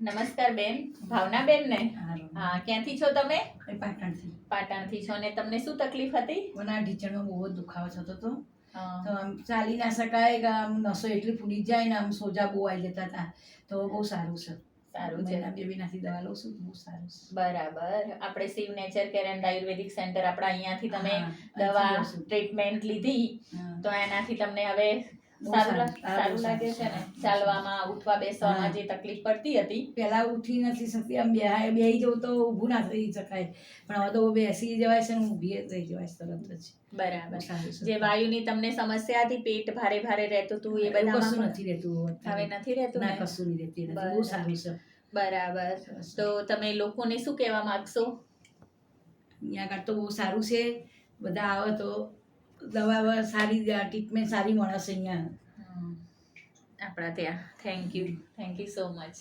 નમસ્કાર બેન ભાવના બેન ને હા ક્યાંથી છો તમે? પાટણથી. પાટણથી છો ને તમને શું તકલીફ હતી? મને ઢીંચણમાં બહુ દુખાવો થતો હતો. તો આમ ચાલી ના શકાય કે આમ નસો એટલી ફૂલી જાય ને આમ સોજા બહુ આવી જતા હતા. તો બહુ સારું છે. સારું છે. મહિના બે મહિનાથી દવા લઉં છું બહુ સારું બરાબર. આપણે Shiv nature care and ayurvedic centre આપણા અહીંયાથી તમે દવા. ટ્રીટમેન્ટ લીધી. તો એનાથી તમને હવે સારું સારું લાગે છે ને. ચાલવામાં ઉઠવા બેસવામાં જે તકલીફ પડતી હતી. પહેલા ઉઠી નથી શકતી આમ બેહાય બેહી જવું તો ઊભું ના થઈ શકાય. પણ હવે તો બેસી જવાય છે ને ઊભી થઈ જવાય છે તરત જ. બરાબર. જે વાયુની તમને સમસ્યા હતી પેટ ભારે ભારે રહેતું હતું એ બધું કશું નથી રહેતું હવે નથી રહેતું ના કશું નહીં રહેતી બહુ સારું છે. બરાબર. તો તમે લોકોને શું કહેવા માંગશો? અહીંયા આગળ તો બહુ સારું છે. બધા આવે તો દવા સારી ટ્રીટમેન્ટ સારી મળશે અહીંયા. આપણા ત્યાં. Thank you thank you so much